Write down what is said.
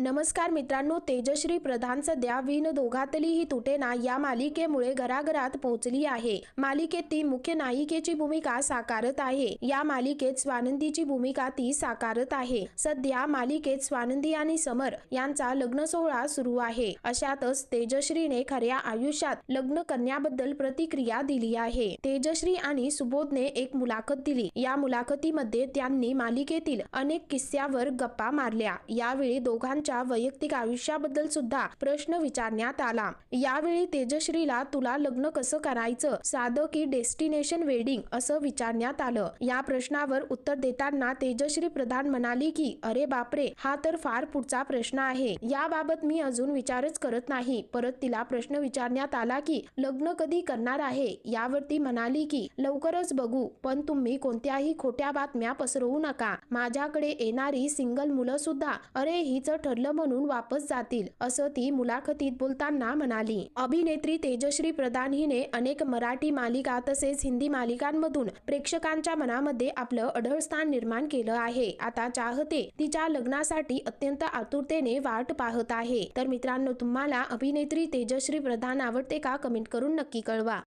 नमस्कार मित्रांनो तेजश्री प्रधान सध्या दोघातली ही तुटेना या मालिकेमुळे घराघरात पोहोचली आहे. मालिकेत ती मुख्य नायिकेची भूमिका साकारत आहे. या मालिकेत स्वानंदीची भूमिका ती साकारत आहे. सध्या मालिकेत स्वानंदी आणि समर यांचा लग्न सोहळा सुरू आहे. अशातच तेजश्रीने खऱ्या आयुष्यात लग्न करण्याबद्दल प्रतिक्रिया दिली आहे. तेजश्री आणि सुबोधने एक मुलाखत दिली. या मुलाखतीमध्ये त्यांनी मालिकेतील अनेक किस्स्यावर गप्पा मारल्या. यावेळी दोघांच्या वैयक्तिक आयुष्याबद्दल सुद्धा प्रश्न विचारण्यात आला. यावेळी तेजश्रीला तुला लग्न कसं करायचं? साधं की डेस्टिनेशन वेडिंग? असं विचारण्यात आलं. या प्रश्नावर उत्तर देताना तेजश्री प्रधान म्हणाली की अरे बापरे! हा तर फार पुढचा प्रश्न आहे. याबाबत मी अजून विचारच करत नाही परत तिला प्रश्न विचारण्यात आला की लग्न कधी करणार आहे यावरती म्हणाली की लवकरच बघू. पण तुम्ही कोणत्याही खोट्या बातम्या पसरवू नका. माझ्याकडे येणारी सिंगल मुलं सुद्धा अरे हिचं ठरलं म्हणून वापस जातील असं ती मुलाखतीत बोलताना म्हणाली. अभिनेत्री तेजश्री प्रधान हिने अनेक मराठी मालिका तसेच हिंदी मालिकांमधून प्रेक्षकांच्या मनामध्ये आपलं अढळ स्थान निर्माण केलं आहे. आता चाहते तिच्या लग्नासाठी अत्यंत आतुरतेने वाट पाहत आहे. तर मित्रांनो तुम्हाला अभिनेत्री तेजश्री प्रधान आवडते का? कमेंट करून नक्की कळवा.